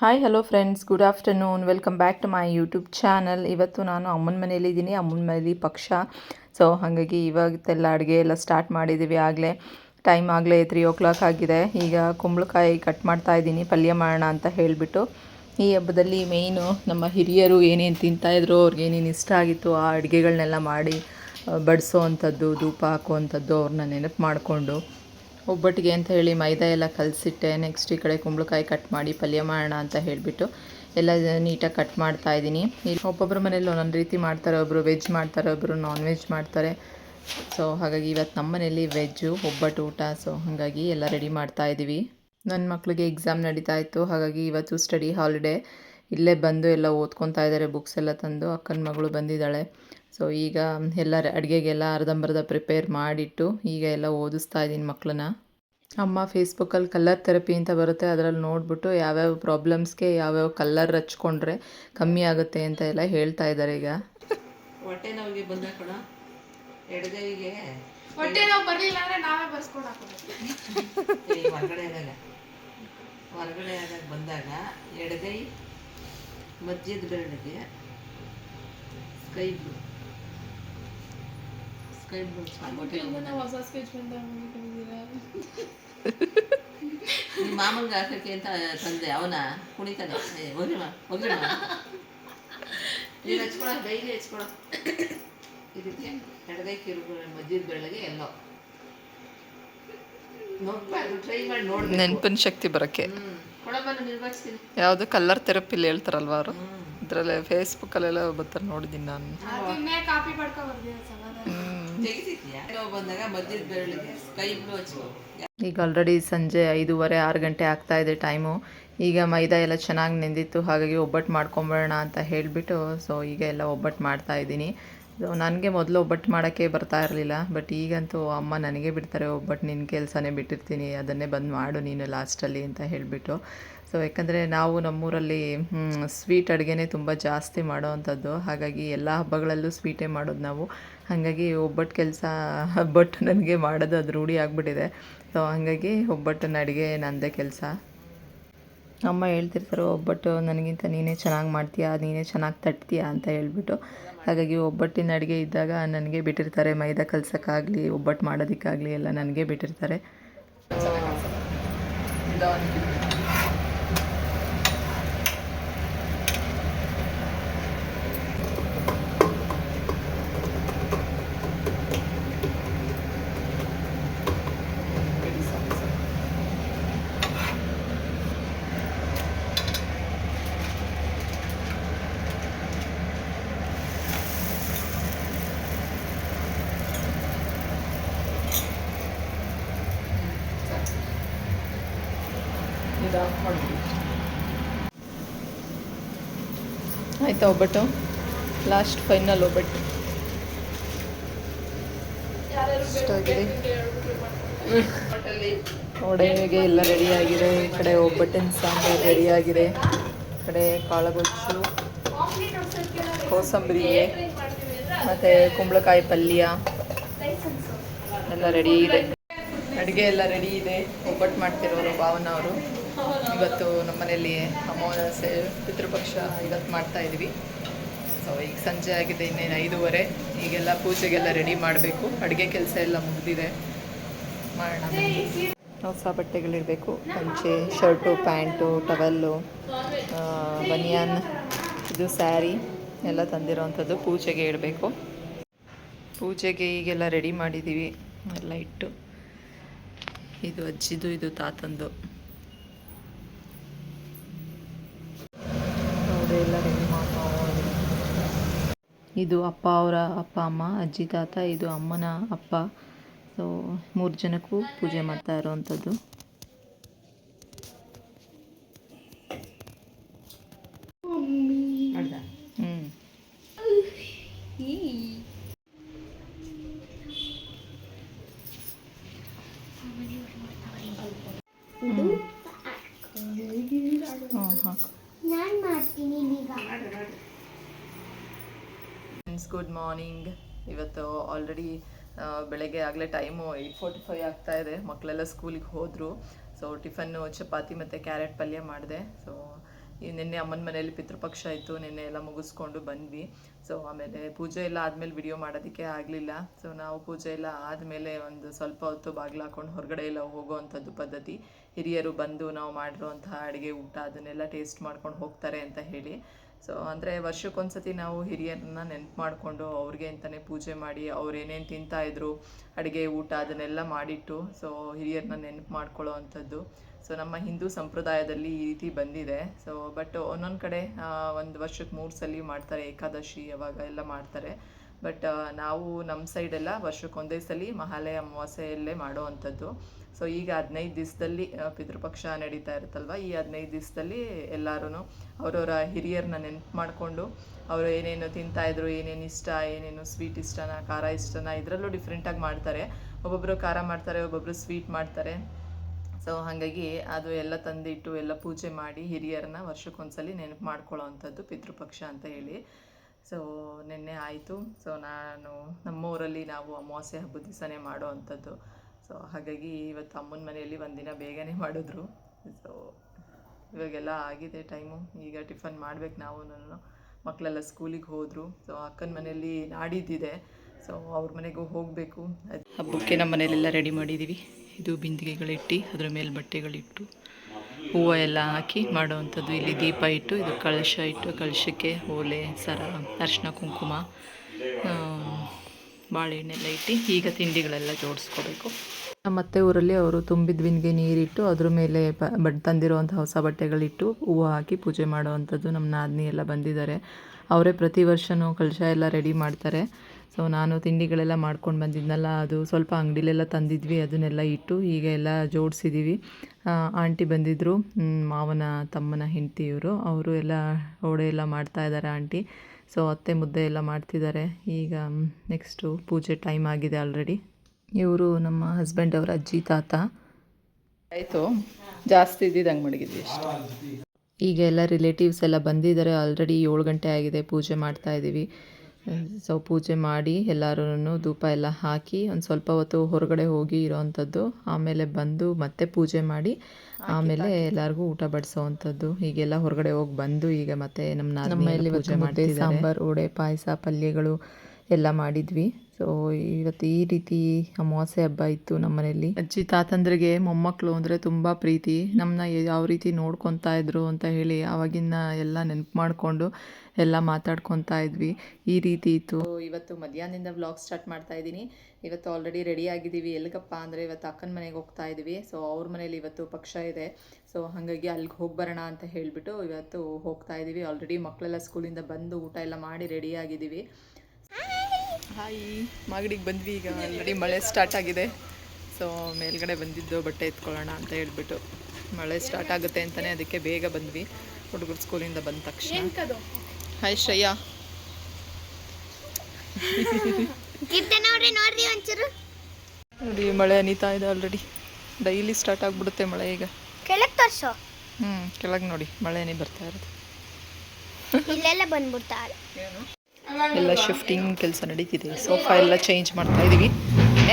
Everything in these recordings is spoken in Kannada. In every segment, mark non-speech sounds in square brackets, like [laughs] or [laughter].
Hi hello friends good afternoon welcome back to my YouTube channel ಇವತ್ತು ನಾನು ಅಮ್ಮನ ಮನೇಲಿ ಇದ್ದೀನಿ, ಅಮ್ಮನ ಮನೇಲಿ ಪಕ್ಷ. ಸೊ ಹಾಗಾಗಿ ಇವಾಗತ್ತೆಲ್ಲ ಅಡುಗೆ ಎಲ್ಲ ಸ್ಟಾರ್ಟ್ ಮಾಡಿದ್ದೀವಿ ಆಗಲೇ. ಟೈಮ್ ಆಗಲೇ ತ್ರೀ ಓ ಕ್ಲಾಕ್ ಆಗಿದೆ. ಈಗ ಕುಂಬಳಕಾಯಿ ಕಟ್ ಮಾಡ್ತಾ ಇದ್ದೀನಿ, ಪಲ್ಯ ಮಾಡೋಣ ಅಂತ ಹೇಳಿಬಿಟ್ಟು. ಈ ಹಬ್ಬದಲ್ಲಿ ಮೇಯ್ನು ನಮ್ಮ ಹಿರಿಯರು ಏನೇನು ತಿಂತಾಯಿದ್ರು ಅವ್ರಿಗೆ ಏನೇನು ಇಷ್ಟ ಆಗಿತ್ತು ಆ ಅಡುಗೆಗಳನ್ನೆಲ್ಲ ಮಾಡಿ ಬಡಿಸೋ ಅಂಥದ್ದು, ಧೂಪ ಹಾಕುವಂಥದ್ದು ಅವ್ರನ್ನ ನೆನಪು ಮಾಡಿಕೊಂಡು. ಒಬ್ಬಟ್ಟಿಗೆ ಅಂತ ಹೇಳಿ ಮೈದಾ ಎಲ್ಲ ಕಲಸಿಟ್ಟೆ. ನೆಕ್ಸ್ಟ್ ಈ ಕಡೆ ಕುಂಬಳಕಾಯಿ ಕಟ್ ಮಾಡಿ ಪಲ್ಯ ಮಾಡೋಣ ಅಂತ ಹೇಳಿಬಿಟ್ಟು ಎಲ್ಲ ನೀಟಾಗಿ ಕಟ್ ಮಾಡ್ತಾ ಇದ್ದೀನಿ. ಒಬ್ಬೊಬ್ಬರ ಮನೇಲಿ ಒಂದೊಂದು ರೀತಿ ಮಾಡ್ತಾರೆ ಒಬ್ಬರು ವೆಜ್ ಮಾಡ್ತಾರೆ ಒಬ್ಬರು ನಾನ್ ವೆಜ್ ಮಾಡ್ತಾರೆ. ಸೊ ಹಾಗಾಗಿ ಇವತ್ತು ನಮ್ಮ ಮನೇಲಿ ವೆಜ್ಜು ಒಬ್ಬಟ್ಟು ಊಟ. ಸೊ ಹಾಗಾಗಿ ಎಲ್ಲ ರೆಡಿ ಮಾಡ್ತಾ ಇದ್ದೀವಿ ನನ್ನ ಮಕ್ಕಳಿಗೆ ಎಕ್ಸಾಮ್ ನಡೀತಾ ಇತ್ತು. ಹಾಗಾಗಿ ಇವತ್ತು ಸ್ಟಡಿ ಹಾಲಿಡೇ ಇಲ್ಲೇ ಬಂದು ಎಲ್ಲ ಓದ್ಕೊತಾ ಇದ್ದಾರೆ ಬುಕ್ಸ್ ಎಲ್ಲ ತಂದು. ಅಕ್ಕನ ಮಗಳು ಬಂದಿದ್ದಾಳೆ. ಸೊ ಈಗ ಎಲ್ಲ ಅಡುಗೆಗೆಲ್ಲ ಅರ್ಧಂಬರ್ಧ ಪ್ರಿಪೇರ್ ಮಾಡಿಟ್ಟು ಈಗ ಎಲ್ಲ ಓದಿಸ್ತಾ ಇದ್ದೀನಿ ಮಕ್ಕಳನ್ನ ಅಮ್ಮ ಫೇಸ್ಬುಕ್ಕಲ್ಲಿ ಕಲರ್ ಥೆರಪಿ ಅಂತ ಬರುತ್ತೆ ಅದರಲ್ಲಿ ನೋಡಿಬಿಟ್ಟು ಯಾವ್ಯಾವ ಪ್ರಾಬ್ಲಮ್ಸ್ಗೆ ಯಾವ್ಯಾವ ಕಲರ್ ಹಚ್ಕೊಂಡ್ರೆ ಕಮ್ಮಿ ಆಗುತ್ತೆ ಅಂತ ಎಲ್ಲ ಹೇಳ್ತಾ ಇದ್ದಾರೆ ಈಗ. ಹೊಟ್ಟೆ ನೋವಿಗೆ ಬಂದ ಕಣ ಎಡಗೈಗೆ ಹೊಟ್ಟೆ ನಾವು ಬರ್ಲಿಲ್ಲ ಅಂದ್ರೆ ನಾವೇ ಬರ್ಸ್ಕೊಂಡು ಹೊರಗಡೆ ಆದಾಗ ಹೊರಗಡೆ ಆದಾಗ ಬಂದಾಗ ಎಡಗೈ ಮಧ್ಯದ ಬೆರಳಿಗೆ ಸ್ಕೈ ನಾವು ಹೊಸ ಸ್ಕೆಚ್ ಹಾಕಕ್ಕೆ ಅಂತ ತಂದೆ ಅವನ ಕುಣಿತಾನೆ. ಏ ಹೋಗಿ ಮಾ ಹೋಗಿ ಮಾ. [laughs] ನೀನು ಹಚ್ಕೊಳ ಡೈಲಿ ಹಚ್ಕೊಳ. ಇದಕ್ಕೆ ಎಡಗೈ ಮಧ್ಯದ ಬೆಳಗ್ಗೆ ಎಲ್ಲೋ. ನೆನಪಿನ ಶಕ್ತಿ ಬರೋಕ್ಕೆ. ಯಾವ್ದು ಕಲರ್ ಥೆರಪಿಲಿ ಹೇಳ್ತಾರಲ್ವ ಅವರು? ಇದರಲ್ಲೇ ಫೇಸ್ಬುಕ್ಕಲ್ಲೆಲ್ಲ ಬರ್ತಾರೆ ನೋಡಿದೀನಿ ನಾನು. ಕಾಪಿ ಈಗ ಆಲ್ರೆಡಿ ಸಂಜೆ ಐದೂವರೆ, ಆರು ಗಂಟೆ ಆಗ್ತಾ ಇದೆ ಟೈಮು ಈಗ ಮೈದಾ ಎಲ್ಲ ಚೆನ್ನಾಗಿ ನೆಂದಿತ್ತು. ಹಾಗಾಗಿ ಒಬ್ಬಟ್ಟು ಮಾಡ್ಕೊಂಬಿಡೋಣ ಅಂತ ಹೇಳಿಬಿಟ್ಟು ಸೊ ಈಗ ಎಲ್ಲ ಒಬ್ಬಟ್ಟು ಮಾಡ್ತಾ ಇದ್ದೀನಿ. ಸೊ ನನಗೆ ಮೊದಲು ಒಬ್ಬಟ್ಟು ಮಾಡೋಕ್ಕೆ ಬರ್ತಾ ಇರಲಿಲ್ಲ. ಬಟ್ ಈಗಂತೂ ಅಮ್ಮ ನನಗೆ ಬಿಡ್ತಾರೆ. ಒಬ್ಬಟ್ಟು ನಿನ್ನ ಕೆಲಸನೇ ಬಿಟ್ಟಿರ್ತೀನಿ. ಅದನ್ನೇ ಬಂದು ಮಾಡು ನೀನು ಲಾಸ್ಟಲ್ಲಿ ಅಂತ ಹೇಳಿಬಿಟ್ಟು. ಸೊ ಯಾಕಂದರೆ ನಾವು ನಮ್ಮೂರಲ್ಲಿ ಸ್ವೀಟ್ ಅಡುಗೆನೇ ತುಂಬ ಜಾಸ್ತಿ ಮಾಡೋವಂಥದ್ದು ಹಾಗಾಗಿ ಎಲ್ಲ ಹಬ್ಬಗಳಲ್ಲೂ ಸ್ವೀಟೇ ಮಾಡೋದು ನಾವು. ಹಾಗಾಗಿ ಒಬ್ಬಟ್ಟು ಕೆಲಸ, ಒಬ್ಬಟ್ಟು ನನಗೆ ಮಾಡೋದು ಅದು ರೂಢಿ ಆಗಿಬಿಟ್ಟಿದೆ. ಸೊ ಹಾಗಾಗಿ ಒಬ್ಬಟ್ಟಿನ ಅಡುಗೆ ನನ್ನದೇ ಕೆಲಸ. ಅಮ್ಮ ಹೇಳ್ತಿರ್ತಾರೆ, ಒಬ್ಬಟ್ಟು ನನಗಿಂತ ನೀನೇ ಚೆನ್ನಾಗಿ ಮಾಡ್ತೀಯಾ? ನೀನೇ ಚೆನ್ನಾಗಿ ತಟ್ತೀಯಾ? ಅಂತ ಹೇಳ್ಬಿಟ್ಟು. ಹಾಗಾಗಿ ಒಬ್ಬಟ್ಟಿನ ಅಡುಗೆ ಇದ್ದಾಗ ನನಗೆ ಬಿಟ್ಟಿರ್ತಾರೆ. ಮೈದಾ ಕಲ್ಸೋಕ್ಕಾಗಲಿ, ಒಬ್ಬಟ್ಟು ಮಾಡೋದಕ್ಕಾಗಲಿ ಎಲ್ಲ ನನಗೆ ಬಿಟ್ಟಿರ್ತಾರೆ. ಆಯಿತಾ ಒಬ್ಬಟ್ಟು? ಲಾಸ್ಟ್ ಫೈನಲ್ ಒಬ್ಬಟ್ಟು. ಇಷ್ಟಾಗಿದೆ ಒಡೆಗೆ ಎಲ್ಲ ಆಗಿದೆ. ಈ ಕಡೆ ಒಬ್ಬಟ್ಟಿನ ಸಾಂಬಾರು ಆಗಿದೆ. ಈ ಕಡೆ ಕಾಳುಗೊಜ್ಜು ಕೋಸಂಬರಿಗೆ ಮತ್ತೆ ಕುಂಬಳಕಾಯಿ ಪಲ್ಯ ಎಲ್ಲ ರೆಡಿ ಇದೆ. ಅಡುಗೆ ಎಲ್ಲ ರೆಡಿ ಇದೆ. ಒಬ್ಬಟ್ಟು ಮಾಡ್ತಿರೋರು ಭಾವನ ಅವರು. ಇವತ್ತು ನಮ್ಮ ಮನೆಯಲ್ಲಿ ಅಮಾವಾಸ್ಯೆ ಪಿತೃಪಕ್ಷ ಇವತ್ತು ಮಾಡ್ತಾ ಇದ್ದೀವಿ ಸೊ ಈಗ ಸಂಜೆ ಆಗಿದೆ, ಇನ್ನೇನು ಐದೂವರೆ. ಈಗೆಲ್ಲ ಪೂಜೆಗೆಲ್ಲ ರೆಡಿ ಮಾಡಬೇಕು. ಅಡುಗೆ ಕೆಲಸ ಎಲ್ಲ ಮುಗಿದಿದೆ. ಮಾಡೋಣ. ಹೊಸ ಬಟ್ಟೆಗಳಿರಬೇಕು. ಪಂಚೆ ಶರ್ಟು, ಪ್ಯಾಂಟು, ಟವೆಲ್ಲು ಬನಿಯನ್, ಇದು ಸ್ಯಾರಿ ಎಲ್ಲ ತಂದಿರೋವಂಥದ್ದು ಪೂಜೆಗೆ ಇಡಬೇಕು. ಪೂಜೆಗೆ ಈಗೆಲ್ಲ ರೆಡಿ ಮಾಡಿದ್ದೀವಿ ಎಲ್ಲ ಇಟ್ಟು. ಇದು ಅಜ್ಜಿದು, ಇದು ತಾತಂದು. ಅವರೆಲ್ಲ ರೆಡಿ ಇದು ಅಪ್ಪ ಅವರ ಅಪ್ಪ, ಅಮ್ಮ, ಅಜ್ಜಿ, ತಾತ, ಇದು ಅಮ್ಮನ ಅಪ್ಪ. ಸೊ ಮೂರು ಜನಕ್ಕೂ ಪೂಜೆ ಮಾಡ್ತಾ ಇರೋವಂಥದ್ದು ಮಾಡ್ದ ಹ್ಞೂ ಹ್ಞೂ ಹಾಕು ಫ್ರೆಂಡ್ಸ್ ಗುಡ್ ಮಾರ್ನಿಂಗ್ ಇವತ್ತು ಆಲ್ರೆಡಿ ಬೆಳಗ್ಗೆ ಆಗಲೇ ಟೈಮು ಏಯ್ಟ್ ಫೋರ್ಟಿ ಫೈವ್ ಆಗ್ತಾ ಇದೆ. ಮಕ್ಕಳೆಲ್ಲ ಸ್ಕೂಲಿಗೆ ಹೋದರು. ಸೊ ಟಿಫನ್ನು ಚಪಾತಿ ಮತ್ತು ಕ್ಯಾರೆಟ್ ಪಲ್ಯ ಮಾಡಿದೆ. ಸೊ ಈ ನಿನ್ನೆ ಅಮ್ಮನ ಮನೆಯಲ್ಲಿ ಪಿತೃಪಕ್ಷ ಇತ್ತು. ನಿನ್ನೆ ಎಲ್ಲ ಮುಗಿಸ್ಕೊಂಡು ಬಂದ್ವಿ. ಸೊ ಆಮೇಲೆ ಪೂಜೆ ಎಲ್ಲ ಆದಮೇಲೆ ವಿಡಿಯೋ ಮಾಡೋದಕ್ಕೆ ಆಗಲಿಲ್ಲ. ಸೊ ನಾವು ಪೂಜೆ ಎಲ್ಲ ಆದಮೇಲೆ ಒಂದು ಸ್ವಲ್ಪ ಹೊತ್ತು ಬಾಗಿಲು ಹಾಕೊಂಡು ಹೊರಗಡೆ ಎಲ್ಲ ಹೋಗೋವಂಥದ್ದು ಪದ್ಧತಿ. ಹಿರಿಯರು ಬಂದು ನಾವು ಮಾಡಿರುವಂತಹ ಅಡುಗೆ ಊಟ ಅದನ್ನೆಲ್ಲ ಟೇಸ್ಟ್ ಮಾಡ್ಕೊಂಡು ಹೋಗ್ತಾರೆ ಅಂತ ಹೇಳಿ. ಸೊ ಅಂದರೆ ವರ್ಷಕ್ಕೊಂದ್ಸತಿ ನಾವು ಹಿರಿಯರನ್ನ ನೆನಪು ಮಾಡಿಕೊಂಡು ಅವ್ರಿಗೆ ಅಂತಲೇ ಪೂಜೆ ಮಾಡಿ ಅವ್ರು ಏನೇನು ತಿಂತಾಯಿದ್ರು ಅಡುಗೆ, ಊಟ ಅದನ್ನೆಲ್ಲ ಮಾಡಿಟ್ಟು ಸೊ ಹಿರಿಯರನ್ನ ನೆನಪು ಮಾಡ್ಕೊಳ್ಳೋ ಅಂಥದ್ದು. ಸೊ ನಮ್ಮ ಹಿಂದೂ ಸಂಪ್ರದಾಯದಲ್ಲಿ ಈ ರೀತಿ ಬಂದಿದೆ. ಸೊ ಬಟ್ ಒಂದೊಂದು ಕಡೆ ಒಂದು ವರ್ಷಕ್ಕೆ ಮೂರು ಸಲ ಮಾಡ್ತಾರೆ, ಏಕಾದಶಿ ಅವಾಗ ಎಲ್ಲ ಮಾಡ್ತಾರೆ. ಬಟ್ ನಾವು ನಮ್ಮ ಸೈಡೆಲ್ಲ ವರ್ಷಕ್ಕೊಂದೇ ಸಲ ಮಹಾಲಯ ಅಮಾವಾಸ್ಯೆಯಲ್ಲೇ ಮಾಡೋ ಅಂಥದ್ದು. ಸೊ ಈಗ ಹದಿನೈದು ದಿವಸದಲ್ಲಿ ಪಿತೃಪಕ್ಷ ನಡೀತಾ ಇರುತ್ತಲ್ವ? ಈ ಹದಿನೈದು ದಿವಸದಲ್ಲಿ ಎಲ್ಲರೂ ಅವರವರ ಹಿರಿಯರನ್ನ ನೆನಪು ಮಾಡಿಕೊಂಡು, ಅವರು ಏನೇನು ತಿಂತಾಯಿದ್ರು ಏನೇನು ಇಷ್ಟ, ಏನೇನು ಸ್ವೀಟ್ ಇಷ್ಟನ, ಖಾರ ಇಷ್ಟನ, ಇದರಲ್ಲೂ ಡಿಫ್ರೆಂಟಾಗಿ ಮಾಡ್ತಾರೆ. ಒಬ್ಬೊಬ್ಬರು ಖಾರ ಮಾಡ್ತಾರೆ ಒಬ್ಬೊಬ್ಬರು ಸ್ವೀಟ್ ಮಾಡ್ತಾರೆ. ಸೊ ಹಾಗಾಗಿ ಅದು ಎಲ್ಲ ತಂದಿಟ್ಟು, ಎಲ್ಲ ಪೂಜೆ ಮಾಡಿ ಹಿರಿಯರನ್ನ ವರ್ಷಕ್ಕೊಂದ್ಸಲಿ ನೆನಪು ಮಾಡ್ಕೊಳ್ಳೋ ಅಂಥದ್ದು ಪಿತೃಪಕ್ಷ ಅಂತ ಹೇಳಿ. ಸೊ ನಿನ್ನೆ ಆಯಿತು. ಸೊ ನಾನು ನಮ್ಮ ಊರಲ್ಲಿ ನಾವು ಅಮಾವಾಸ್ಯೆ ಹಬ್ಬದ ದಿವಸನೇ ಮಾಡೋ ಅಂಥದ್ದು ಸೊ ಹಾಗಾಗಿ ಇವತ್ತು ಅಮ್ಮನ ಮನೆಯಲ್ಲಿ ಒಂದಿನ ಬೇಗನೆ ಮಾಡಿದ್ರು. ಸೊ ಇವಾಗೆಲ್ಲ ಆಗಿದೆ ಟೈಮು ಈಗ ಟಿಫನ್ ಮಾಡ್ಬೇಕು ನಾವು ನಾನು ಮಕ್ಕಳೆಲ್ಲ ಸ್ಕೂಲಿಗೆ ಹೋದರು. ಸೊ ಅಕ್ಕನ ಮನೆಯಲ್ಲಿ ನಾಡಿದ್ದಿದೆ ಸೊ ಅವ್ರ ಮನೆಗೂ ಹೋಗಬೇಕು. ಹಬ್ಬಕ್ಕೆ ನಮ್ಮ ಮನೆಯಲ್ಲೆಲ್ಲ ರೆಡಿ ಮಾಡಿದ್ದೀವಿ ಇದು ಬಿಂದಿಗೆಗಳಿಟ್ಟು, ಅದ್ರ ಮೇಲೆ ಬಟ್ಟೆಗಳಿಟ್ಟು, ಹೂವು ಎಲ್ಲ ಹಾಕಿ ಮಾಡೋವಂಥದ್ದು. ಇಲ್ಲಿ ದೀಪ ಇಟ್ಟು, ಇದು ಕಳಶ ಇಟ್ಟು, ಕಳಶಕ್ಕೆ ಓಲೆ, ಸರ, ಅರಿಶಿನ, ಕುಂಕುಮ ಬಾಳೆಹಣ್ಣೆಲ್ಲ ಇಟ್ಟು ಈಗ ತಿಂಡಿಗಳೆಲ್ಲ ಜೋಡಿಸ್ಕೋಬೇಕು. ಅತ್ತೆ ಊರಲ್ಲಿ ಅವರು ತುಂಬಿದ ಬಿಂದಿಗೆ ನೀರಿಟ್ಟು ಅದ್ರ ಮೇಲೆ ಬ ತಂದಿರುವಂಥ ಹೊಸ ಬಟ್ಟೆಗಳಿಟ್ಟು ಹೂವು ಹಾಕಿ ಪೂಜೆ ಮಾಡುವಂಥದ್ದು ನಮ್ಮ ನಾದಿನಿ ಎಲ್ಲ ಬಂದಿದ್ದಾರೆ. ಅವರೇ ಪ್ರತಿ ವರ್ಷವೂ ಕಳಶ ಎಲ್ಲ ರೆಡಿ ಮಾಡ್ತಾರೆ. ಸೊ ನಾನು ತಿಂಡಿಗಳೆಲ್ಲ ಮಾಡ್ಕೊಂಡು ಬಂದಿದ್ನಲ್ಲ, ಅದು ಸ್ವಲ್ಪ ಅಂಗಡಿಲೆಲ್ಲ ತಂದಿದ್ವಿ, ಅದನ್ನೆಲ್ಲ ಇಟ್ಟು ಈಗ ಎಲ್ಲ ಜೋಡಿಸಿದ್ದೀವಿ ಆಂಟಿ ಬಂದಿದ್ದರು ಮಾವನ ತಮ್ಮನ ಹೆಂಡತಿ ಇವರು ಅವರು ಎಲ್ಲ ವಡೆ ಎಲ್ಲ ಮಾಡ್ತಾಯಿದ್ದಾರೆ ಆಂಟಿ. ಸೊ ಅತ್ತೆ ಮುದ್ದೆ ಎಲ್ಲ ಮಾಡ್ತಿದ್ದಾರೆ. ಈಗ ನೆಕ್ಸ್ಟು ಪೂಜೆ ಟೈಮ್ ಆಗಿದೆ ಆಲ್ರೆಡಿ ಇವರು ನಮ್ಮ ಹಸ್ಬೆಂಡ್ ಅವರ ಅಜ್ಜಿ ತಾತ. ಆಯಿತು. ಜಾಸ್ತಿ ಇದ್ದಿದ್ದಂಗೆ ಮಡಗಿದ್ವಿ ಅಷ್ಟೇ. ಈಗ ಎಲ್ಲ ರಿಲೇಟಿವ್ಸ್ ಎಲ್ಲ ಬಂದಿದ್ದಾರೆ. ಆಲ್ರೆಡಿ ಏಳು ಗಂಟೆ ಆಗಿದೆ ಪೂಜೆ ಮಾಡ್ತಾ ಇದ್ದೀವಿ ಸೊ ಪೂಜೆ ಮಾಡಿ ಎಲ್ಲರೂ ಧೂಪ ಎಲ್ಲ ಹಾಕಿ ಒಂದು ಸ್ವಲ್ಪ ಹೊತ್ತು ಹೊರಗಡೆ ಹೋಗಿ ಇರೋವಂಥದ್ದು ಆಮೇಲೆ ಬಂದು ಮತ್ತೆ ಪೂಜೆ ಮಾಡಿ ಆಮೇಲೆ ಎಲ್ಲರಿಗೂ ಊಟ ಬಡಿಸೋವಂಥದ್ದು. ಹೀಗೆಲ್ಲ ಹೊರಗಡೆ ಹೋಗಿ ಬಂದು ಈಗ ಮತ್ತೆ ನಮ್ಮ ಸಾಂಬಾರ್ ಪೂಜೆ ಮಾಡ್ತಿದ್ದಾರೆ. ಸಾಂಬಾರು ವಡೆ ಪಾಯಸ ಪಲ್ಯಗಳು ಎಲ್ಲ ಮಾಡಿದ್ವಿ. ಸೊ ಇವತ್ತು ಈ ರೀತಿ ಅಮಾವಾಸ್ಯೆ ಹಬ್ಬ ಇತ್ತು ಮನೆಯಲ್ಲಿ ಅಜ್ಜಿ ತಾತಂದ್ರಿಗೆ ಮೊಮ್ಮಕ್ಕಳು ಅಂದರೆ ತುಂಬ ಪ್ರೀತಿ. ನಮ್ಮನ್ನ ಯಾವ ರೀತಿ ನೋಡ್ಕೊತಾ ಇದ್ರು ಅಂತ ಹೇಳಿ ಆವಾಗಿನ ಎಲ್ಲ ನೆನಪು ಮಾಡಿಕೊಂಡು ಎಲ್ಲ ಮಾತಾಡ್ಕೊತಾ ಇದ್ವಿ. ಈ ರೀತಿ ಇತ್ತು. ಇವತ್ತು ಮಧ್ಯಾಹ್ನದಿಂದ ವ್ಲಾಗ್ ಸ್ಟಾರ್ಟ್ ಮಾಡ್ತಾ ಇದ್ದೀನಿ. ಇವತ್ತು ಆಲ್ರೆಡಿ ರೆಡಿ ಆಗಿದ್ದೀವಿ. ಎಲ್ಲಿಗಪ್ಪ ಅಂದರೆ ಇವತ್ತು ಅಕ್ಕನ ಮನೆಗೆ ಹೋಗ್ತಾ ಇದ್ದೀವಿ. ಸೊ ಅವ್ರ ಮನೇಲಿ ಇವತ್ತು ಪಕ್ಷ ಇದೆ. ಸೊ ಹಾಗಾಗಿ ಅಲ್ಲಿಗೆ ಹೋಗಿ ಅಂತ ಹೇಳಿಬಿಟ್ಟು ಇವತ್ತು ಹೋಗ್ತಾ ಇದ್ದೀವಿ. ಆಲ್ರೆಡಿ ಮಕ್ಕಳೆಲ್ಲ ಸ್ಕೂಲಿಂದ ಬಂದು ಊಟ ಎಲ್ಲ ಮಾಡಿ ರೆಡಿ ಆಗಿದ್ದೀವಿ. ಹಾಯ್ ಮಾಗಡಿಗೆ ಬಂದ್ವಿ ಈಗ ಆಲ್ರೆಡಿ ಮಳೆ ಸ್ಟಾರ್ಟ್ ಆಗಿದೆ. ಸೊ ಮೇಲ್ಗಡೆ ಬಂದಿದ್ದು ಬಟ್ಟೆ ಎತ್ಕೊಳ್ಳೋಣ ಅಂತ ಹೇಳ್ಬಿಟ್ಟು ಮಳೆ ಸ್ಟಾರ್ಟ್ ಆಗುತ್ತೆ ಅಂತಲೇ ಅದಕ್ಕೆ ಬೇಗ ಬಂದ್ವಿ. ಹುಡುಗರು ಸ್ಕೂಲಿಂದ ಬಂದ ತಕ್ಷಣ. ಹಾಯ್ ಶ್ರೇಯಾ. ನೋಡಿ ಮಳೆ ಅನಿತಾ ಇದೆ ಆಲ್ರೆಡಿ ಡೈಲಿ ಸ್ಟಾರ್ಟ್ ಆಗಿಬಿಡುತ್ತೆ ಮಳೆ ಈಗ. ಕೆಳಗ್ ತೋರ್ಸು. ಹ್ಞೂ ಕೆಳಗೆ ನೋಡಿ ಮಳೆನೇ ಬರ್ತಾ ಇರೋದು. ಇಲ್ಲೆಲ್ಲ ಬಂದ್ಬಿಡ್ತಾಳೆ. ಎಲ್ಲ ಶಿಫ್ಟಿಂಗ್ ಕೆಲಸ ನಡೀತಿದೆ. ಸೋಫಾ ಎಲ್ಲ ಚೇಂಜ್ ಮಾಡ್ತಾ ಇದ್ದೀವಿ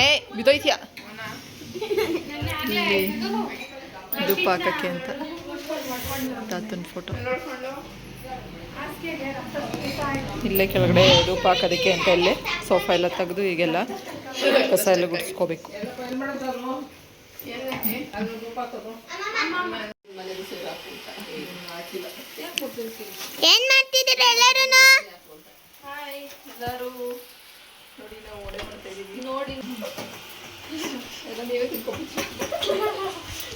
ಏ ಬಿದೋಯ್ತೀಯಾ ಇಲ್ಲಿ ಧೂಪ ಹಾಕೋಕ್ಕೆ ಅಂತ. ತಾತನ ಫೋಟೋ ಇಲ್ಲೇ ಕೆಳಗಡೆ ಧೂಪ ಹಾಕೋದಕ್ಕೆ ಅಂತ ಇಲ್ಲೇ ಸೋಫಾ ಎಲ್ಲ ತೆಗೆದು ಈಗೆಲ್ಲ ಕಸ ಎಲ್ಲ ಗುಡಿಸ್ಕೋಬೇಕು. ಏನ್ ಮಾಡ್ತಿದ್ದೀರಾ ಎಲ್ಲರೂ ಎಲ್ಲರೂ ನೋಡಿ ನಾವು ಒಡೆ ಮಾಡ್ತಾ ಇದ್ದೀವಿ. ನೋಡಿ. ನೀವೇ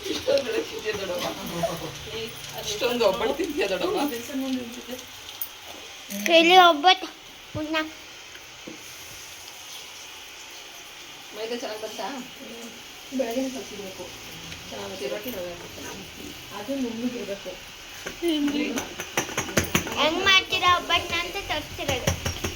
ಇಷ್ಟೊಂದು ಅಷ್ಟೊಂದು ಒಬ್ಬಳು ತಿಂತೀಯ ದೊಡ್ಡಮ್ಮ ಕೈಲಿ ಒಬ್ಬಟ್ಟು ಉಣ್ಣ ಮೈದಾ ಚೆನ್ನಾಗಿ ಬಂತಾ? ಬೆಳಗ್ಗೆ ಚೆನ್ನಾಗಿ ರೊಟ್ಟಿ ಅದು ನುಣ್ಣಗಿರ್ಬೇಕು ಹೆಂಗ್ ಮಾಡ್ತೀರಾ ಒಬ್ಬಟ್ಟು ಅಂತ ತೋರಿಸ್ತಿರೋದು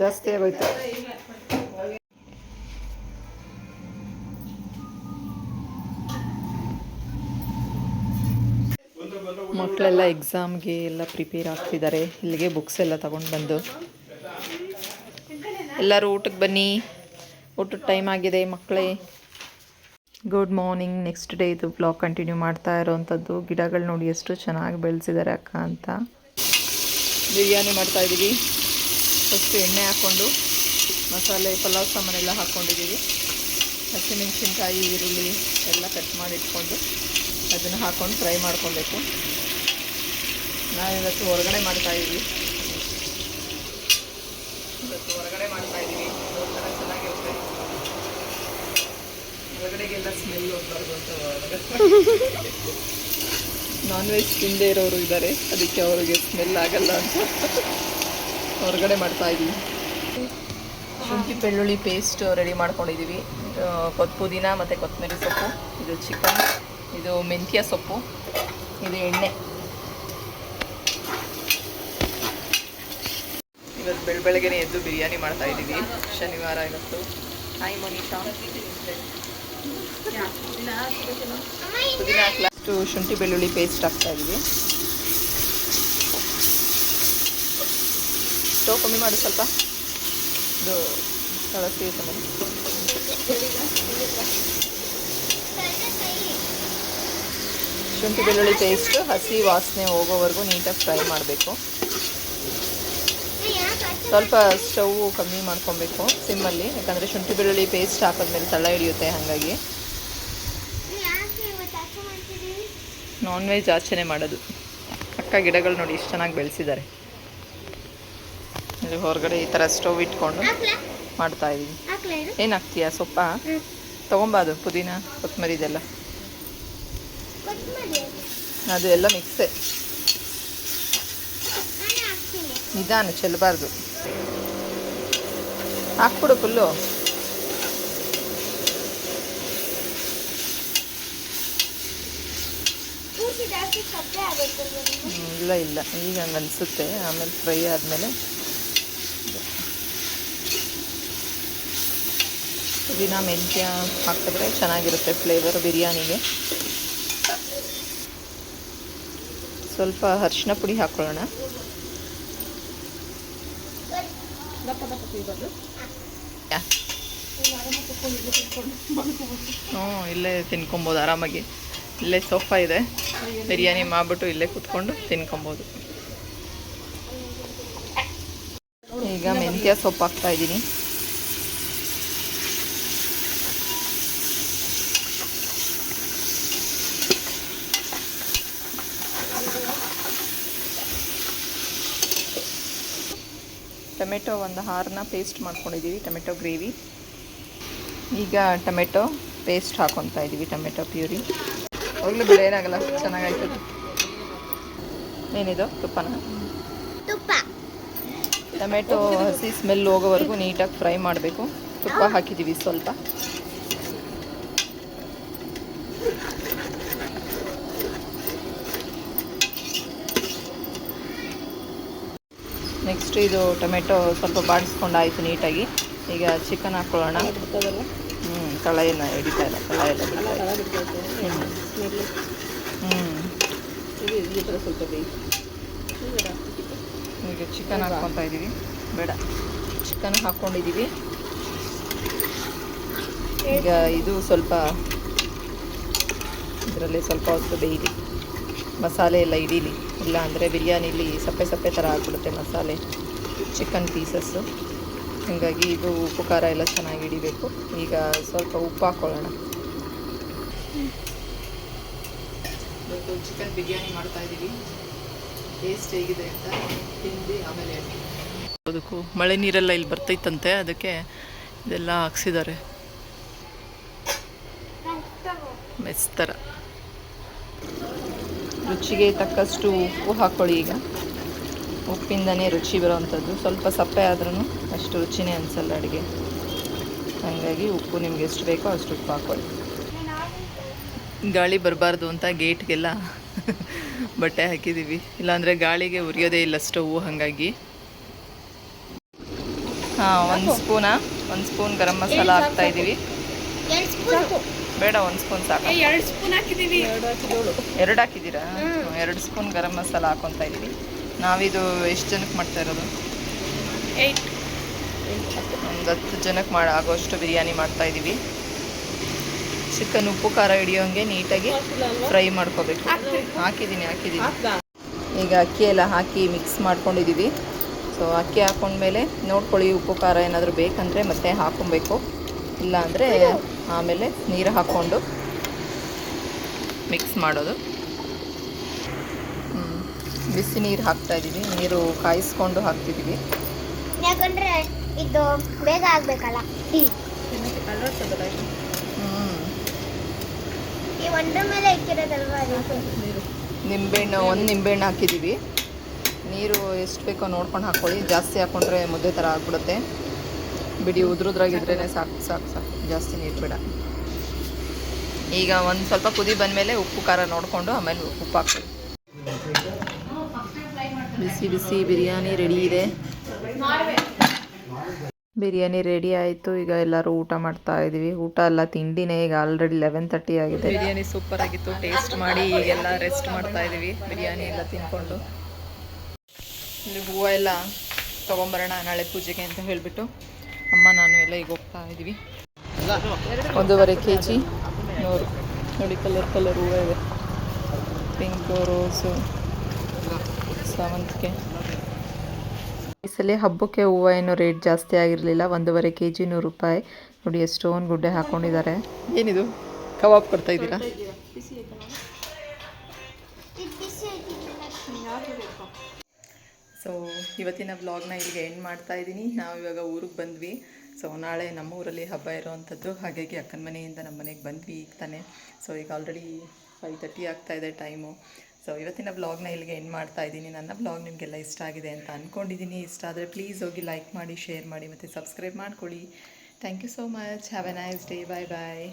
ಜಾಸ್ತಿ ಆಗೋಯ್ತು. ಮಕ್ಕಳೆಲ್ಲ ಎಕ್ಸಾಮ್ಗೆ ಎಲ್ಲ ಪ್ರಿಪೇರ್ ಆಗ್ತಿದ್ದಾರೆ. ಇಲ್ಲಿಗೆ ಬುಕ್ಸ್ ಎಲ್ಲ ತಗೊಂಡು ಬಂದು. ಎಲ್ಲರೂ ಊಟಕ್ಕೆ ಬನ್ನಿ. ಊಟದ ಟೈಮ್ ಆಗಿದೆ ಮಕ್ಕಳೇ. ಗುಡ್ ಮಾರ್ನಿಂಗ್ ನೆಕ್ಸ್ಟ್ ಡೇ ಇದು ಬ್ಲಾಗ್ ಕಂಟಿನ್ಯೂ ಮಾಡ್ತಾ ಇರೋವಂಥದ್ದು ಗಿಡಗಳು ನೋಡಿ ಎಷ್ಟು ಚೆನ್ನಾಗಿ ಬೆಳೆಸಿದ್ದಾರೆ ಅಕ್ಕ ಅಂತ. ಬಿರಿಯಾನಿ ಮಾಡ್ತಾ ಇದ್ದೀವಿ ಫಸ್ಟ್ ಎಣ್ಣೆ ಹಾಕ್ಕೊಂಡು ಮಸಾಲೆ, ಪಲಾವ್, ಸಾಮಾನೆಲ್ಲ ಹಾಕ್ಕೊಂಡಿದ್ದೀವಿ. ಹಸಿಮೆಣಸಿನ್ಕಾಯಿ, ಈರುಳ್ಳಿ ಎಲ್ಲ ಕಟ್ ಮಾಡಿ ಇಟ್ಕೊಂಡು ಅದನ್ನು ಹಾಕ್ಕೊಂಡು ಫ್ರೈ ಮಾಡ್ಕೊಬೇಕು. ನಾವಿವತ್ತು ಹೊರಗಡೆ ಮಾಡ್ತಾ ಇದ್ದೀವಿ. ಇವತ್ತು ಹೊರಗಡೆ ಮಾಡ್ತಾಯಿದ್ದೀವಿ ಒಂಥರ ಚೆನ್ನಾಗಿರುತ್ತೆ. ಹೊರಗಡೆಗೆಲ್ಲ ಸ್ಮೆಲ್ ಹೋಗ್ಬಾರ್ದು ಅಂತ ನಾನ್ [laughs] ವೆಜ್ ತಿಂದೇ ಇರೋರು ಇದ್ದಾರೆ. ಅದಕ್ಕೆ ಅವರಿಗೆ ಸ್ಮೆಲ್ ಆಗಲ್ಲ ಅಂತ. [laughs] ಹೊರಗಡೆ ಮಾಡ್ತಾ ಇದ್ದೀವಿ ಶುಂಠಿ, ಬೆಳ್ಳುಳ್ಳಿ ಪೇಸ್ಟ್ ರೆಡಿ ಮಾಡ್ಕೊಂಡಿದ್ದೀವಿ ಕೊತ್ ಪುದೀನ ಮತ್ತು ಕೊತ್ತಂಬರಿ ಸೊಪ್ಪು, ಇದು ಚಿಕನ್ ಇದು ಮೆಂತ್ಯ ಸೊಪ್ಪು, ಇದು ಎಣ್ಣೆ. ಇವತ್ತು ಬೆಳ ಬೆಳಗ್ಗೆ ಎದ್ದು ಬಿರಿಯಾನಿ ಮಾಡ್ತಾ ಇದ್ದೀವಿ. ಶನಿವಾರ ಇವತ್ತು. ಹಾಯ್ ಮನೀಷಾ ಪುದೀನ ಹಾಕ್ಲಾಸ್ಟು ಶುಂಠಿ, ಬೆಳ್ಳುಳ್ಳಿ ಪೇಸ್ಟ್ ಹಾಕ್ತಾ ಇದ್ದೀವಿ. ಸ್ಟವ್ ಕಮ್ಮಿ ಮಾಡಿ ಸ್ವಲ್ಪ. ಇದು ಕಳಸಿ ಶುಂಠಿ ಬೆಳ್ಳುಳ್ಳಿ ಪೇಸ್ಟ್ ಹಸಿ ವಾಸನೆ ಹೋಗೋವರೆಗೂ ನೀಟಾಗಿ ಫ್ರೈ ಮಾಡಬೇಕು. ಸ್ವಲ್ಪ ಸ್ಟವ್ ಕಮ್ಮಿ ಮಾಡ್ಕೊಬೇಕು ಸಿಮ್ಮಲ್ಲಿ, ಯಾಕಂದರೆ ಶುಂಠಿ ಬೆಳ್ಳುಳ್ಳಿ ಪೇಸ್ಟ್ ಹಾಕಿದ್ಮೇಲೆ ತಳ ಹಿಡಿಯುತ್ತೆ ಹಾಗಾಗಿ. ನಾನ್ ವೆಜ್ ಆಚರಣೆ ಮಾಡೋದು. ಅಕ್ಕ ಗಿಡಗಳು ನೋಡಿ ಇಷ್ಟು ಚೆನ್ನಾಗಿ ಬೆಳೆಸಿದ್ದಾರೆ ಇಲ್ಲಿ ಹೊರಗಡೆ ಈ ಥರ ಸ್ಟವ್ ಇಟ್ಕೊಂಡು ಮಾಡ್ತಾ ಇದ್ದೀವಿ ಏನು ಹಾಕ್ತೀಯಾ? ಸೊಪ್ಪ? ತೊಗೊಂಬಾದು ಪುದೀನ ಕೊತ್ತಂಬರಿ ಇದೆಲ್ಲ. ಅದು ಎಲ್ಲ ಮಿಕ್ಸೆ ನಿಧಾನ ಚೆಲ್ಲಬಾರ್ದು ಹಾಕ್ಬಿಡು ಫುಲ್ಲು. ಇಲ್ಲ ಇಲ್ಲ. ಈಗ ಹಂಗೆ ಅನಿಸುತ್ತೆ ಆಮೇಲೆ ಫ್ರೈ ಆದಮೇಲೆ ಪುದೀನ ಮೆಂತ್ಯ ಹಾಕಿದ್ರೆ ಚೆನ್ನಾಗಿರುತ್ತೆ ಫ್ಲೇವರ್ ಬಿರಿಯಾನಿಗೆ. ಸ್ವಲ್ಪ ಅರಿಶಿನ ಪುಡಿ ಹಾಕೊಳ್ಳೋಣ. ಹ್ಞೂ, ಇಲ್ಲೇ ತಿನ್ಕೊಬೋದು ಆರಾಮಾಗಿ. ಇಲ್ಲೇ ಸೋಫಾ ಇದೆ. ಬಿರಿಯಾನಿ ಮಾಡಿಬಿಟ್ಟು ಇಲ್ಲೇ ಕುತ್ಕೊಂಡು ತಿನ್ಕೊಬೋದು. ಈಗ ಮೆಂತ್ಯ ಸೊಪ್ಪು ಹಾಕ್ತಾ ಇದ್ದೀನಿ. ಟೊಮೆಟೊ ಒಂದು ಹಾರನ್ನ ಪೇಸ್ಟ್ ಮಾಡ್ಕೊಂಡಿದ್ದೀವಿ ಟೊಮೆಟೊ ಗ್ರೇವಿ. ಈಗ ಟೊಮೆಟೊ ಪೇಸ್ಟ್ ಹಾಕೊತಾ ಇದ್ದೀವಿ ಟೊಮೆಟೊ ಪ್ಯೂರಿ. ಹೋಗ್ಲಿ ಬೆಳೆ ಏನಾಗಲ್ಲ ಚೆನ್ನಾಗಾಯ್ತದೆ ಏನಿದು? ತುಪ್ಪನ? ತುಪ್ಪ. ಟೊಮೆಟೊ ಹಸಿ ಸ್ಮೆಲ್ ಹೋಗೋವರೆಗೂ ನೀಟಾಗಿ ಫ್ರೈ ಮಾಡಬೇಕು. ತುಪ್ಪ ಹಾಕಿದ್ದೀವಿ ಸ್ವಲ್ಪ. ನೆಕ್ಸ್ಟ್ ಇದು ಟೊಮೆಟೊ ಸ್ವಲ್ಪ ಬಾಡಿಸ್ಕೊಂಡಾಯಿತು ನೀಟಾಗಿ. ಈಗ ಚಿಕನ್ ಹಾಕ್ಕೊಳ್ಳೋಣ ಹ್ಞೂ ಕಳೆಯನ್ನು ಏನು ಹಿಡಿತಾ ಇಲ್ಲ ಕಳೆ ಎಲ್ಲ ಹ್ಞೂ ಸ್ವಲ್ಪ ಈಗ ಚಿಕನ್ ಹಾಕ್ಕೊತಾ ಇದ್ದೀವಿ. ಬೇಡ. ಚಿಕನ್ ಹಾಕ್ಕೊಂಡಿದ್ದೀವಿ ಈಗ ಇದು ಸ್ವಲ್ಪ ಇದರಲ್ಲಿ ಸ್ವಲ್ಪ ಹೊತ್ತು ಬೇಯಲಿ ಮಸಾಲೆ ಎಲ್ಲ ಹಿಡೀಲಿ ಇಲ್ಲ ಅಂದರೆ ಬಿರಿಯಾನಿಲಿ ಸಪ್ಪೆ ಸಪ್ಪೆ ಥರ ಆಗ್ಬಿಡುತ್ತೆ ಮಸಾಲೆ ಚಿಕನ್ ಪೀಸಸ್ಸು ಹಾಗಾಗಿ ಇದು ಉಪ್ಪು ಖಾರ ಎಲ್ಲ ಚೆನ್ನಾಗಿ ಹಿಡಿಬೇಕು. ಈಗ ಸ್ವಲ್ಪ ಉಪ್ಪು ಹಾಕ್ಕೊಳ್ಳೋಣ ಇವತ್ತು ಚಿಕನ್ ಬಿರಿಯಾನಿ ಮಾಡ್ತಾ ಇದ್ದೀವಿ. ಟೇಸ್ಟ್ ಹೇಗಿದೆ ಅಂತ ತಿಂದು ಆಮೇಲೆ ಅದಕ್ಕೂ ಮಳೆ ನೀರೆಲ್ಲ ಇಲ್ಲಿ ಬರ್ತೈತಂತೆ, ಅದಕ್ಕೆ ಇದೆಲ್ಲ ಹಾಕ್ಸಿದ್ದಾರೆ. ಮೆಸ್ ಥರ ರುಚಿಗೆ ತಕ್ಕಷ್ಟು ಉಪ್ಪು ಹಾಕ್ಕೊಳ್ಳಿ ಈಗ. ಉಪ್ಪಿಂದನೇ ರುಚಿ ಬರೋವಂಥದ್ದು. ಸ್ವಲ್ಪ ಸಪ್ಪೆ ಆದ್ರೂ ಅಷ್ಟು ರುಚಿನೇ ಅನಿಸಲ್ಲ ಅಡುಗೆ. ಹಾಗಾಗಿ ಉಪ್ಪು ನಿಮ್ಗೆ ಎಷ್ಟು ಬೇಕೋ ಅಷ್ಟು ಉಪ್ಪು ಹಾಕ್ಕೊಳ್ಳಿ ಗಾಳಿ ಬರಬಾರ್ದು ಅಂತ ಗೇಟ್ಗೆಲ್ಲ ಬಟ್ಟೆ ಹಾಕಿದ್ದೀವಿ. ಇಲ್ಲಾಂದರೆ ಗಾಳಿಗೆ ಉರಿಯೋದೇ ಇಲ್ಲ ಸ್ಟೌವು, ಹಾಗಾಗಿ. ಹಾಂ, ಒಂದು ಸ್ಪೂನಾ? ಒಂದು ಸ್ಪೂನ್ ಗರಂ ಮಸಾಲ ಹಾಕ್ತಾ ಇದ್ದೀವಿ. ಬೇಡ ಒಂದು ಸ್ಪೂನ್ ಸಾಕು. ಎರಡು ಸ್ಪೂನ್ ಹಾಕಿದೀವಿ. ಎರಡು ಹಾಕಿದ್ದೀರಾ? ಎರಡು ಸ್ಪೂನ್ ಗರಂ ಮಸಾಲ ಹಾಕೊತಾ ಇದ್ದೀವಿ ನಾವಿದು ಎಷ್ಟು ಜನಕ್ಕೆ ಮಾಡ್ತಾ ಇರೋದು? ಒಂದು ಹತ್ತು ಜನಕ್ಕೆ ಮಾಡಿ ಆಗೋಷ್ಟು ಬಿರಿಯಾನಿ ಮಾಡ್ತಾ ಇದ್ದೀವಿ ಚಿಕನ್ ಉಪ್ಪು ಖಾರ ಹಿಡಿಯೋಂಗೆ ನೀಟಾಗಿ ಫ್ರೈ ಮಾಡ್ಕೋಬೇಕು. ಹಾಕಿದ್ದೀನಿ ಹಾಕಿದ್ದೀನಿ ಈಗ ಅಕ್ಕಿ ಎಲ್ಲ ಹಾಕಿ ಮಿಕ್ಸ್ ಮಾಡ್ಕೊಂಡಿದ್ದೀವಿ ಸೊ ಅಕ್ಕಿ ಹಾಕೊಂಡ್ಮೇಲೆ ನೋಡ್ಕೊಳ್ಳಿ ಉಪ್ಪು ಖಾರ ಏನಾದರೂ ಬೇಕಂದರೆ ಮತ್ತೆ ಹಾಕೊಬೇಕು. ಇಲ್ಲ ಅಂದರೆ ಆಮೇಲೆ ನೀರು ಹಾಕ್ಕೊಂಡು ಮಿಕ್ಸ್ ಮಾಡೋದು. ಬಿಸಿ ನೀರು ಹಾಕ್ತಾ ಇದ್ದೀವಿ. ನೀರು ಕಾಯಿಸ್ಕೊಂಡು ಹಾಕ್ತಿದ್ದೀವಿ. ಯಾಕಂದ್ರೆ ಇದು ಬೇಗ ಆಗಬೇಕಲ್ಲ? ನಿಂಬೆಹಣ್ಣು ಒಂದು ನಿಂಬೆಹಣ್ಣು ಹಾಕಿದ್ದೀವಿ. ನೀರು ಎಷ್ಟು ಬೇಕೋ ನೋಡ್ಕೊಂಡು ಹಾಕ್ಕೊಳ್ಳಿ ಜಾಸ್ತಿ ಹಾಕ್ಕೊಂಡ್ರೆ ಮುದ್ದೆ ಥರ ಆಗ್ಬಿಡುತ್ತೆ. ಬಿಡಿ ಉದ್ರುದ್ರಾಗಿದ್ರೇ ಸಾಕು ಸಾಕು ಸಾಕು. ಜಾಸ್ತಿ ನೀರು ಬೇಡ. ಈಗ ಒಂದು ಸ್ವಲ್ಪ ಕುದಿ ಬಂದಮೇಲೆ ಉಪ್ಪು, ಖಾರ ನೋಡಿಕೊಂಡು ಆಮೇಲೆ ಉಪ್ಪು ಹಾಕ್ತೀವಿ. ಬಿಸಿ ಬಿಸಿ ಬಿರಿಯಾನಿ ರೆಡಿ ಇದೆ. ಬಿರಿಯಾನಿ ರೆಡಿ ಆಯಿತು. ಈಗ ಎಲ್ಲರೂ ಊಟ ಮಾಡ್ತಾ ಇದ್ದೀವಿ. ಊಟ ಎಲ್ಲ ತಿಂಡಿನೇ ಈಗ ಆಲ್ರೆಡಿ ಲೆವೆನ್ ತರ್ಟಿ ಆಗಿದೆ. ಬಿರಿಯಾನಿ ಸೂಪರ್ ಆಗಿತ್ತು. ಟೇಸ್ಟ್ ಮಾಡಿ ಈಗೆಲ್ಲ ರೆಸ್ಟ್ ಮಾಡ್ತಾ ಇದ್ದೀವಿ. ಬಿರಿಯಾನಿ ಎಲ್ಲ ತಿನ್ಕೊಂಡು. ಇಲ್ಲಿ ಹೂವು ಎಲ್ಲ ತೊಗೊಂಬರೋಣ ನಾಳೆ ಪೂಜೆಗೆ ಅಂತ ಹೇಳಿಬಿಟ್ಟು. ಅಮ್ಮ, ನಾನು ಎಲ್ಲ ಈಗ ಹೋಗ್ತಾ ಇದ್ದೀವಿ ಒಂದೂವರೆ ಕೆ ಜಿ ನೂರು ನೋಡಿ ಕಲರ್ ಕಲರ್ ಹೂವು ಇದೆ. ಪಿಂಕು ರೋಸು ಸೇವಂತಿಗೆ ಈ ಸಲ ಹಬ್ಬಕ್ಕೆ ಹೂವು ಏನು ರೇಟ್ ಜಾಸ್ತಿ ಆಗಿರಲಿಲ್ಲ. ಒಂದೂವರೆ ಕೆ ಜಿ ನೂರು ರೂಪಾಯಿ. ನೋಡಿ ಎಷ್ಟೊಂದು ಗುಡ್ಡೆ ಹಾಕೊಂಡಿದ್ದಾರೆ. ಏನಿದು? ಕಬಾಬ್ ಕೊಡ್ತಾ ಇದ್ದೀರಾ? ಸೊ ಇವತ್ತಿನ ವ್ಲಾಗ್ನ ಇಲ್ಲಿಗೆ ಎಂಡ್ ಮಾಡ್ತಾ ಇದ್ದೀನಿ. ನಾವು ಇವಾಗ ಊರಿಗೆ ಬಂದ್ವಿ. ಸೊ ನಾಳೆ ನಮ್ಮ ಊರಲ್ಲಿ ಹಬ್ಬ ಇರೋವಂಥದ್ದು. ಹಾಗಾಗಿ ಅಕ್ಕನ ಮನೆಯಿಂದ ನಮ್ಮ ಮನೆಗೆ ಬಂದ್ವಿ ಈಗ ತಾನೇ. ಸೊ ಈಗ ಆಲ್ರೆಡಿ ಫೈವ್ ತರ್ಟಿ ಆಗ್ತಾ ಇದೆ ಟೈಮು ಸೊ ಇವತ್ತಿನ ವ್ಲಾಗ್ನ ಇಲ್ಲಿಗೆ ಎಂಡ್ ಮಾಡ್ತಾ ಇದ್ದೀನಿ. ನನ್ನ ವ್ಲಾಗ್ ನಿಮಗೆಲ್ಲ ಇಷ್ಟ ಆಗಿದೆ ಅಂತ ಅಂದ್ಕೊಂಡಿದ್ದೀನಿ ಇಷ್ಟ ಆದರೆ ಪ್ಲೀಸ್ ಹೋಗಿ ಲೈಕ್ ಮಾಡಿ ಶೇರ್ ಮಾಡಿ ಮತ್ತು ಸಬ್ಸ್ಕ್ರೈಬ್ ಮಾಡ್ಕೊಳ್ಳಿ. Thank you so much have a nice day bye bye